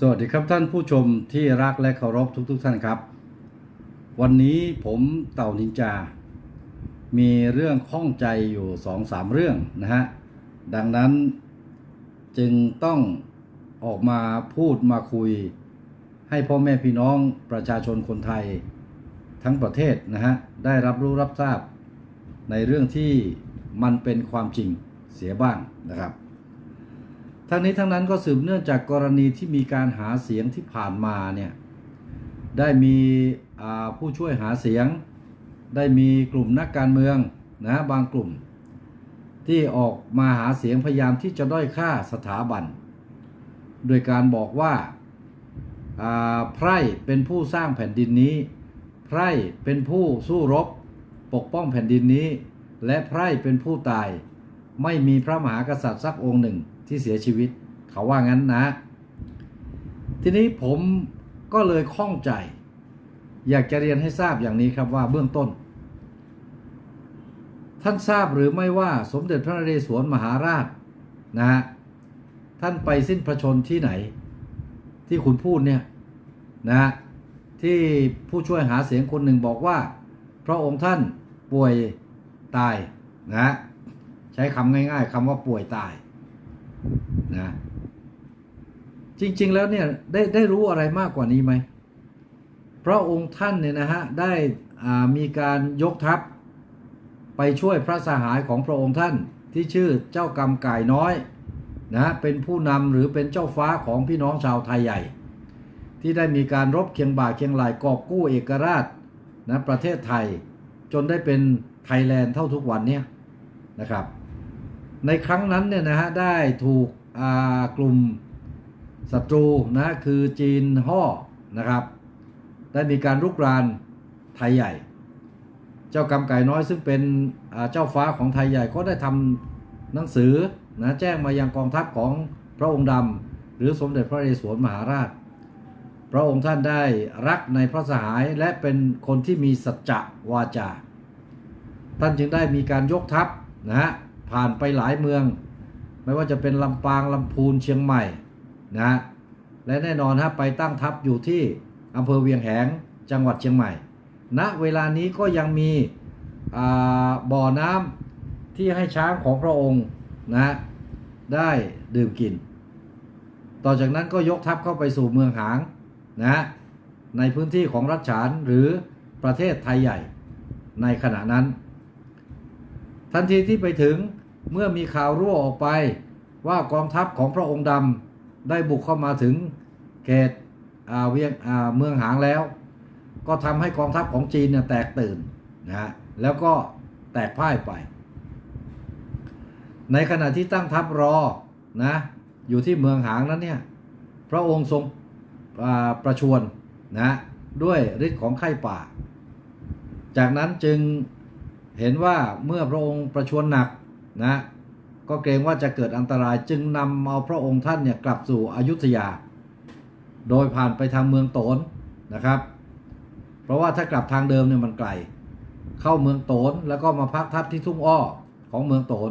สวัสดีครับท่านผู้ชมที่รักและเคารพทุกๆทท่านครับ วันนี้ผมเต่านินจา มีเรื่องข้องใจอยู่สองสามเรื่องนะฮะ ดังนั้นจึงต้องออกมาพูดมาคุย ให้พ่อแม่พี่น้องประชาชนคนไทย ทั้งประเทศนะฮะ ได้รับรู้รับทราบ ในเรื่องที่มันเป็นความจริงเสียบ้างนะครับ ทั้งนี้ทั้งนั้นก็สืบเนื่องจากกรณีที่มีการหาเสียงที่ผ่านมาเนี่ยได้มีผู้ช่วยหาเสียง ได้มีกลุ่มนักการเมืองนะบางกลุ่ม ที่ออกมาหาเสียงพยายามที่จะด้อยค่าสถาบัน โดยการบอกว่าอ่าไพร่เป็นผู้สร้างแผ่นดินนี้ ไพร่เป็นผู้สู้รบ ปกป้องแผ่นดินนี้ และไพร่เป็นผู้ตาย ไม่มีพระมหากษัตริย์สักองค์หนึ่ง ที่เสียชีวิต เขาว่างั้นนะ ทีนี้ผมก็เลยข้องใจ อยากจะเรียนให้ทราบอย่างนี้ครับว่าเบื้องต้น ท่านทราบหรือไม่ว่าสมเด็จพระนเรศวรมหาราชนะฮะท่านไปสิ้นพระชนที่ไหน ที่คุณพูดเนี่ยนะฮะที่ผู้ช่วยหาเสียงคนหนึ่งบอกว่า พระองค์ท่านป่วยตายนะใช้คำง่าย ๆคำว่าป่วยตาย นะจริง ๆ แล้วเนี่ยได้ได้รู้อะไรมากกว่านี้ไหมพระองค์ท่านเนี่ยนะฮะได้มีการยกทัพไปช่วยพระสหายของพระองค์ท่านที่ชื่อเจ้ากรรมก่ายน้อยนะเป็นผู้นำหรือเป็นเจ้าฟ้าของพี่น้องชาวไทยใหญ่ ที่ได้มีการรบเคียงบ่าเคียงไหลกอบกู้เอกราชนะประเทศไทยจนได้เป็นไทยแลนด์เท่าทุกวันเนี้นะครับ ในครั้งนั้นเนี่ยนะฮะได้ถูกกลุ่มศัตรูนะคือจีนห่อนะครับ ได้มีการรุกรานไทยใหญ่ เจ้ากรรมไก่น้อยซึ่งเป็นเจ้าฟ้าของไทยใหญ่ก็ได้ทำหนังสือนะแจ้งมายังกองทัพของพระองค์ดำหรือสมเด็จพระเรศวรมหาราช พระองค์ท่านได้รักในพระสหายและเป็นคนที่มีสัจจะวาจา ท่านจึงได้มีการยกทัพนะฮะ ผ่านไปหลายเมือง ไม่ว่าจะเป็นลำปางลำพูนเชียงใหม่นะและแน่นอนฮะไปตั้งทัพอยู่ที่อำเภอเวียงแหงจังหวัดเชียงใหม่ณเวลานี้ก็ยังมีบ่อน้ำที่ให้ช้างของพระองค์นะได้ดื่มกิน ต่อจากนั้นก็ยกทัพเข้าไปสู่เมืองหางนะฮะในพื้นที่ของรัชฉานหรือประเทศไทยใหญ่ในขณะนั้น ทันทีที่ไปถึง เมื่อมีข่าวรั่วออกไปว่ากองทัพของพระองค์ดำได้บุกเข้ามาถึงเขตเวียงเมืองหางแล้ว ก็ทำให้กองทัพของจีนเนี่ยแตกตื่นนะฮะแล้วก็แตกพ่ายไป ในขณะที่ตั้งทัพรอนะอยู่ที่เมืองหางนั้นเนี่ยพระองค์ทรงประชวรนะด้วยฤทธิ์ของไข้ป่า จากนั้นจึงเห็นว่าเมื่อพระองค์ประชวรหนัก นะก็เกรงว่าจะเกิดอันตรายจึงนำเอาพระองค์ท่านเนี่ยกลับสู่อยุธยา โดยผ่านไปทางเมืองโตนนะครับ เพราะว่าถ้ากลับทางเดิมเนี่ยมันไกล เข้าเมืองโตนแล้วก็มาพักทัพที่ทุ่งอ้อของเมืองโตน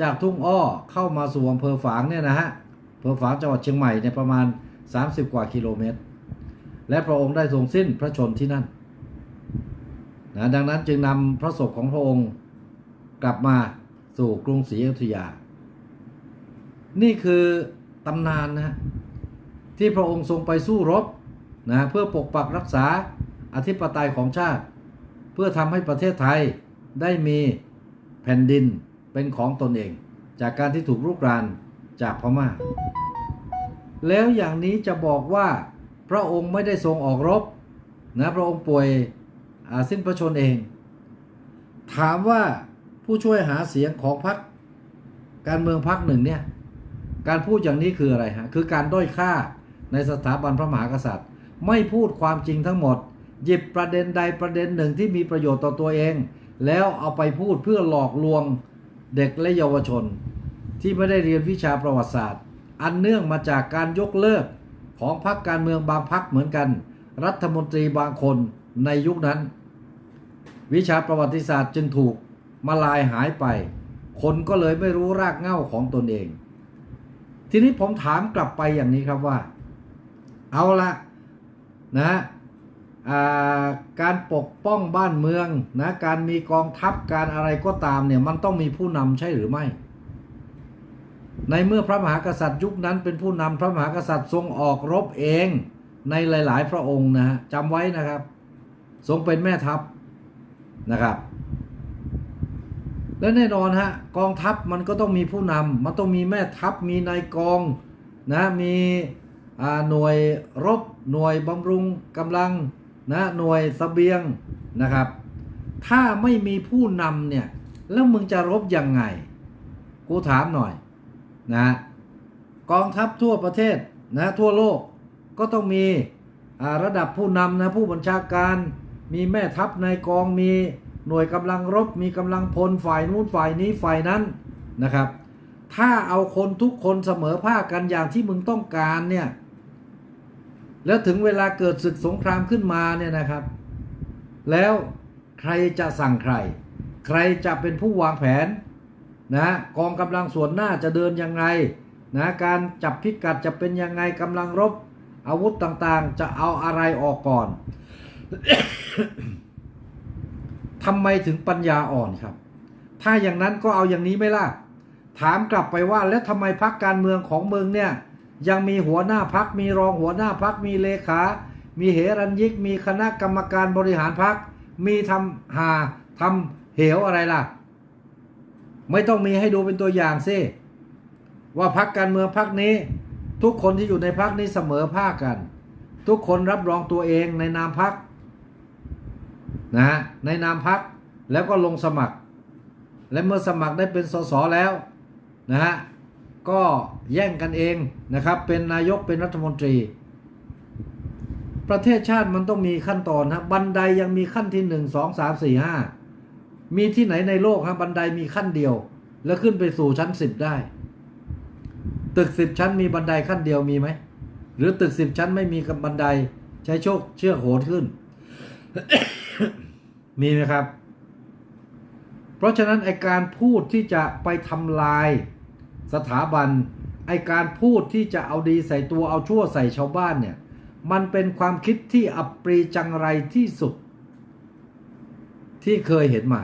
จากทุ่งอ้อเข้ามาสู่อำเภอฝางเนี่ยนะฮะอำเภอฝางจังหวัดเชียงใหม่เนี่ยประมาณ 30 กว่ากิโลเมตร และพระองค์ได้ทรงสิ้นพระชนที่นั่นนะดังนั้นจึงนำพระศพของพระองค์กลับมา สู่กรุงศรีอยุธยา นี่คือตำนานนะฮะที่พระองค์ทรงไปสู้รบนะเพื่อปกปักรักษาอธิปไตยของชาติ เพื่อทำให้ประเทศไทยได้มีแผ่นดินเป็นของตนเอง จากการที่ถูกรุกรานจากพม่า แล้วอย่างนี้จะบอกว่าพระองค์ไม่ได้ทรงออกรบนะพระองค์ป่วยสิ้นพระชนเอง ถามว่า ผู้ช่วยหาเสียงของพรรคการเมืองพรรคหนึ่งเนี่ยการพูดอย่างนี้คืออะไรฮะคือการด้อยค่าในสถาบันพระมหากษัตริย์ ไม่พูดความจริงทั้งหมด หยิบประเด็นใดประเด็นหนึ่งที่มีประโยชน์ต่อตัวเอง แล้วเอาไปพูดเพื่อหลอกลวงเด็กและเยาวชน ที่ไม่ได้เรียนวิชาประวัติศาสตร์ อันเนื่องมาจากการยกเลิกของพรรคการเมืองบางพรรคเหมือนกัน รัฐมนตรีบางคนในยุคนั้น วิชาประวัติศาสตร์จึงถูก มาลายหายไป คนก็เลยไม่รู้รากเหง้าของตนเอง ทีนี้ผมถามกลับไปอย่างนี้ครับว่า เอาละนะาการปกป้องบ้านเมืองนะการมีกองทัพการอะไรก็ตามเนี่ยมันต้องมีผู้นำใช่หรือไม่ ในเมื่อพระมหากษัตริย์ยุคนั้นเป็นผู้นำพระมหากษัตริย์ทรงออกรบเองในหลาย ๆ พระองค์นะฮะจำไว้นะครับ ทรงเป็นแม่ทัพนะครับ และแน่นอนฮะกองทัพมันก็ต้องมีผู้นำมันต้องมีแม่ทัพมีนายกองนะมีหน่วยรบหน่วยบำรุงกำลังนะหน่วยสเสบียงนะครับ ถ้าไม่มีผู้นำเนี่ยแล้วมึงจะรบยังไง กูถามหน่อยนะกองทัพทั่วประเทศนะทั่วโลกก็ต้องมีระดับผู้นำนะผู้บัญชาการ มีแม่ทัพนายกองมี หน่วยกำลังรบมีกำลังพลฝ่ายนู้นฝ่ายนี้ฝ่ายนั้นนะครับ ถ้าเอาคนทุกคนเสมอภาคกันอย่างที่มึงต้องการเนี่ยแล้วถึงเวลาเกิดศึกสงครามขึ้นมาเนี่ยนะครับ แล้วใครจะสั่งใคร ใครจะเป็นผู้วางแผนนะกองกำลังส่วนหน้าจะเดินยังไงนะการจับพิกัดจะเป็นยังไงกำลังรบอาวุธต่างๆ จะเอาอะไรออกก่อน ทำไมถึงปัญญาอ่อนครับ ถ้าอย่างนั้นก็เอาอย่างนี้ไม่ล่ะ ถามกลับไปว่าแล้วทำไมพักการเมืองของเมืองเนี่ย ยังมีหัวหน้าพักมีรองหัวหน้าพักมีเลขา มีเหรัญยิก มีคณะกรรมการบริหารพัก มีทำหาทำเหวอะไรล่ะ ไม่ต้องมีให้ดูเป็นตัวอย่างซิว่าพักการเมืองพักนี้ ทุกคนที่อยู่ในพักนี้เสมอภาคกัน ทุกคนรับรองตัวเองในนามพัก นะในนามพักแล้วก็ลงสมัคร และเมื่อสมัครได้เป็นสสแล้วนะฮะก็แย่งกันเองนะครับเป็นนายกเป็นรัฐมนตรี ประเทศชาติมันต้องมีขั้นตอนฮะบันไดยังมีขั้นที่หนึ่งสองสามสี่ห้ามีที่ไหนในโลกฮะบันไดมีขั้นเดียว แล้วขึ้นไปสู่ชั้นสิบได้ ตึกสิบชั้นมีบันไดขั้นเดียวมีไหมหรือตึกสิบชั้นไม่มีกับบันไดใช้โชคเชือกโหนขึ้น มีไหมครับ เพราะฉะนั้นไอการพูดที่จะไปทำลายสถาบัน ไอการพูดที่จะเอาดีใส่ตัวเอาชั่วใส่ชาวบ้านเนี่ย มันเป็นความคิดที่อับปรีจังไรที่สุด ที่เคยเห็นมา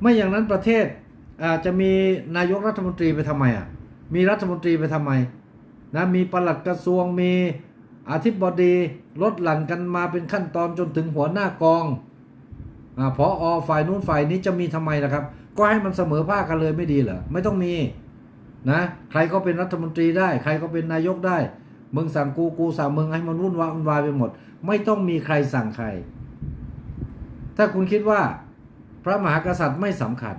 ไม่อย่างนั้นประเทศอาจจะมีนายกรัฐมนตรีไปทำไมอะ มีรัฐมนตรีไปทำไมนะ มีปลัดกระทรวง มี อธิบดีลดหลั่นกันมาเป็นขั้นตอนจนถึงหัวหน้ากองอ่าพออฝ่ายนู้นฝ่ายนี้จะมีทำไมล่ะครับ ก็ให้มันเสมอภาคกันเลยไม่ดีเหรอไม่ต้องมีนะใครก็เป็นรัฐมนตรีได้ ใครก็เป็นนายกได้มึงสั่งกูกูสั่งมึงให้มันวุ่นวายวุ่นวายไปหมด ไม่ต้องมีใครสั่งใคร ถ้าคุณคิดว่า พระมหากษัตริย์ไม่สำคัญ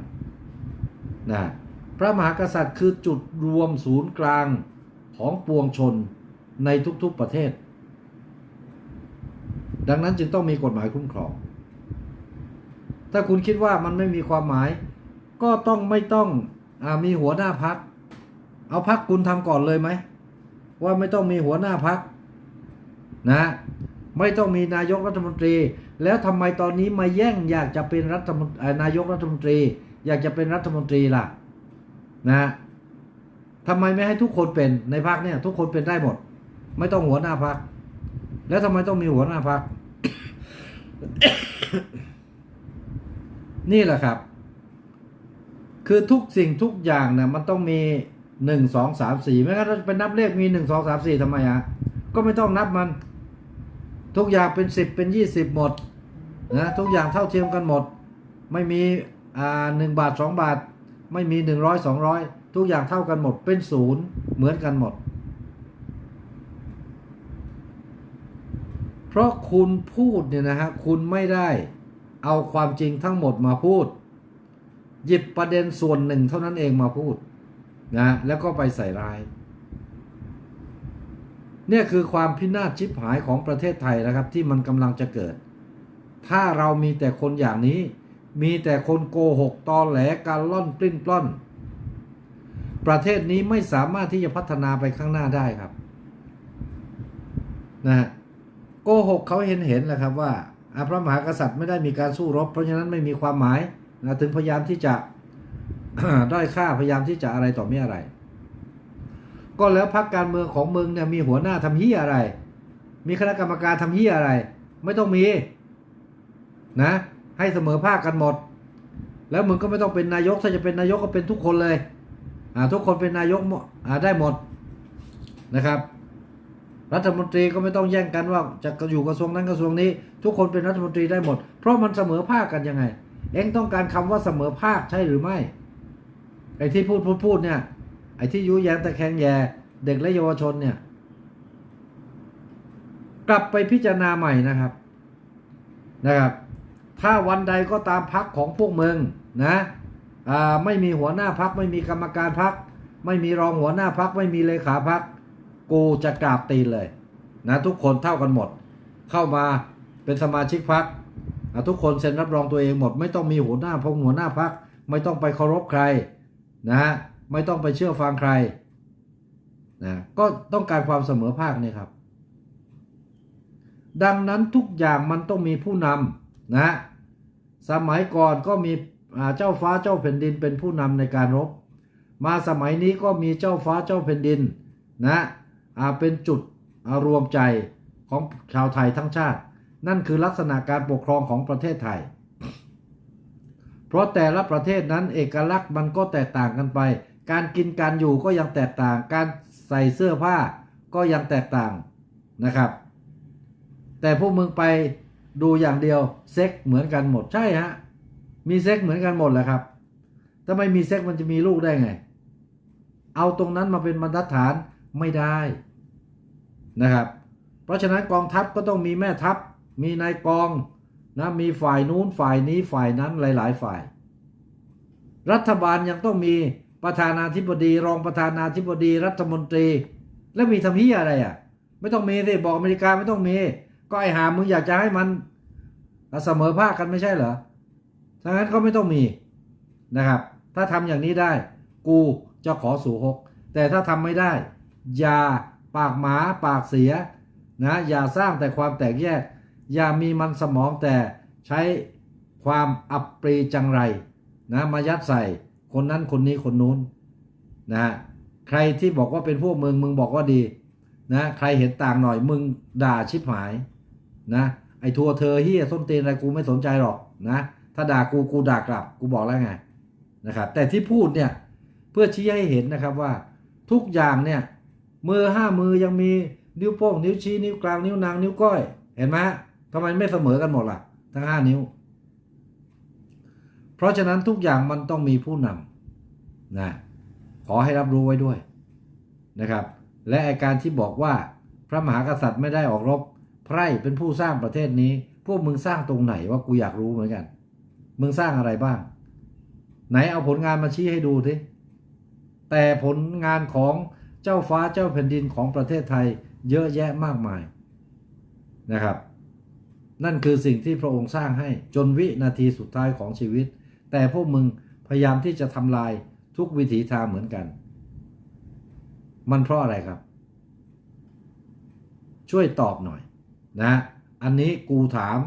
นะพระมหากษัตริย์คือจุดรวมศูนย์กลางของปวงชน ในทุกๆประเทศ ดังนั้นจึงต้องมีกฎหมายคุ้มครอง ถ้าคุณคิดว่ามันไม่มีความหมาย ก็ต้องไม่ต้องอมีหัวหน้าพัก เอาพักคุณทำก่อนเลยไหม ว่าไม่ต้องมีหัวหน้าพักนะ ไม่ต้องมีนายกรัฐมนตรี แล้วทำไมตอนนี้มาแย่งอยากจะเป็นรัฐมนเอ่อนายกรัฐมนตรี อยากจะเป็นรัฐมนตรีล่ะนะทำไมไม่ให้ทุกคนเป็นในพักเนี่ยทุกคนเป็นได้หมด ไม่ต้องหัวหน้าพัก แล้วทำไมต้องมีหัวหน้าพัก นี่แหละครับ คือทุกสิ่งทุกอย่างเนี่ยมันต้องมีหนึ่งสองสามสี่ไม่งั้นเราเป็นนับเลขมีหนึ่งสองสามสี่ทำไมอะก็ไม่ต้องนับมัน ทุกอย่างเป็นสิบเป็นยี่สิบหมดนะทุกอย่างเท่าเทียมกันหมด ไม่มีอ่าหนึ่งบาทสองบาท ไม่มีหนึ่งร้อยสองร้อยทุกอย่างเท่ากันหมดเป็นศูนย์เหมือนกันหมด เพราะคุณพูดเนี่ยนะฮะคุณไม่ได้เอาความจริงทั้งหมดมาพูด หยิบประเด็นส่วนหนึ่งเท่านั้นเองมาพูดนะแล้วก็ไปใส่ร้าย เนี่ยคือความพินาศชิบหายของประเทศไทยนะครับ ที่มันกำลังจะเกิด ถ้าเรามีแต่คนอย่างนี้ มีแต่คนโกหกตอแหลการล่อนปลิ้นปล้อน ประเทศนี้ไม่สามารถที่จะพัฒนาไปข้างหน้าได้ครับ นะฮะ กหกเขาเห็นเห็นแหละครับว่าพระมหากษัตริย์ไม่ได้มีการสู้รบ เพราะฉะนั้นไม่มีความหมายนะถึงพยายามที่จะด้อยค่าพยายามที่จะอะไรต่อไม่อะไร ก็แล้วพักการเมืองของมึงเนี่ยมีหัวหน้าทำเฮียอะไร มีคณะกรรมการทำเฮียอะไร ไม่ต้องมีนะ ให้เสมอภาคกันหมด แล้วมึงก็ไม่ต้องเป็นนายกถ้าจะเป็นนายกก็เป็นทุกคนเลยอ่าทุกคนเป็นนายกอ่าได้หมดนะครับ รัฐมนตรีก็ไม่ต้องแย่งกันว่าจะอยู่กระทรวงนั้นกระทรวงนี้ ทุกคนเป็นรัฐมนตรีได้หมด เพราะมันเสมอภาคกันยังไง เองต้องการคำว่าเสมอภาคใช่หรือไม่ไอ้ที่พูดพูดพูดเนี่ยไอ้ที่ยุแยงตะแคงแย่เด็กและเยาวชนเนี่ย กลับไปพิจารณาใหม่นะครับนะครับ ถ้าวันใดก็ตามพักของพวกมึงนะไม่มีหัวหน้าพัก ไม่มีกรรมการพัก ไม่มีรองหัวหน้าพัก ไม่มีเลขาพัก กูจะกราบตีนเลยนะทุกคนเท่ากันหมด เข้ามาเป็นสมาชิกพักนะทุกคนเซ็นรับรองตัวเองหมด ไม่ต้องมีหัวหน้าพงหัวหน้าพัก ไม่ต้องไปเคารพใครนะฮะไม่ต้องไปเชื่อฟังใครนะก็ต้องการความเสมอภาคนี่ครับ ดังนั้นทุกอย่างมันต้องมีผู้นำนะสมัยก่อนก็มีเจ้าฟ้าเจ้าแผ่นดินเป็นผู้นำในการรบ มาสมัยนี้ก็มีเจ้าฟ้าเจ้าแผ่นดินนะ เป็นจุดรวมใจของชาวไทยทั้งชาติ นั่นคือลักษณะการปกครองของประเทศไทย เพราะแต่ละประเทศนั้นเอกลักษณ์มันก็แตกต่างกันไป การกินการอยู่ก็ยังแตกต่าง การใส่เสื้อผ้าก็ยังแตกต่างนะครับ แต่พวกมึงไปดูอย่างเดียวเซ็กเหมือนกันหมดใช่ฮะมีเซ็กเหมือนกันหมดแหละครับถ้าไม่มีเซ็กมันจะมีลูกได้ไง เอาตรงนั้นมาเป็นบรรทัดฐาน ไม่ได้นะครับ เพราะฉะนั้นกองทัพก็ต้องมีแม่ทัพ มีนายกองนะมีฝ่ายนู้นฝ่ายนี้ฝ่ายนั้นหลาย ๆ ฝ่าย รัฐบาลยังต้องมีประธานาธิบดี รองประธานาธิบดีรัฐมนตรี แล้วมีทำเฮียอะไรอะ ไม่ต้องมีสิบอกอเมริกาไม่ต้องมี ก็ไอหามึงอยากจะให้มันเสมอภาคกันไม่ใช่เหรอถ้างั้นก็ไม่ต้องมีนะครับ ถ้าทำอย่างนี้ได้ กูจะขอสู่หกแต่ถ้าทำไม่ได้ อย่าปากหมาปากเสียนะอย่าสร้างแต่ความแตกแยก อย่ามีมันสมองแต่ใช้ความอับปรีจังไรนะมายัดใส่คนนั้นคนนี้คนนู้นนะใครที่บอกว่าเป็นพวกมึงมึงบอกว่าดีนะใครเห็นต่างหน่อยมึงด่าชิบหายนะไอ้ทัวเธอเฮียส้นตีนอะไรกูไม่สนใจหรอกนะถ้าด่ากูกูด่ากลับกูบอกแล้วไงนะครับแต่ที่พูดเนี่ยเพื่อชี้ให้เห็นนะครับว่าทุกอย่างเนี่ย มือห้ามือยังมีนิ้วโป้งนิ้วชี้นิ้วกลางนิ้วนางนิ้วก้อย เห็นไหมทำไมไม่เสมอกันหมดล่ะ ทั้งห้านิ้ว เพราะฉะนั้นทุกอย่างมันต้องมีผู้นำนะขอให้รับรู้ไว้ด้วยนะครับ และอาการที่บอกว่าพระมหากษัตริย์ไม่ได้ออกรบไพร่เป็นผู้สร้างประเทศนี้ พวกมึงสร้างตรงไหนว่ากูอยากรู้เหมือนกัน มึงสร้างอะไรบ้าง ไหนเอาผลงานมาชี้ให้ดูทีแต่ผลงานของ เจ้าฟ้าเจ้าแผ่นดินของประเทศไทยเยอะแยะมากมายนะครับ นั่นคือสิ่งที่พระองค์สร้างให้จนวินาทีสุดท้ายของชีวิต แต่พวกมึงพยายามที่จะทำลายทุกวิถีทางเหมือนกัน มันเพราะอะไรครับ ช่วยตอบหน่อยนะ อันนี้กูถาม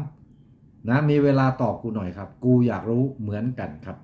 นะมีเวลาตอบกูหน่อยครับ กูอยากรู้เหมือนกันครับ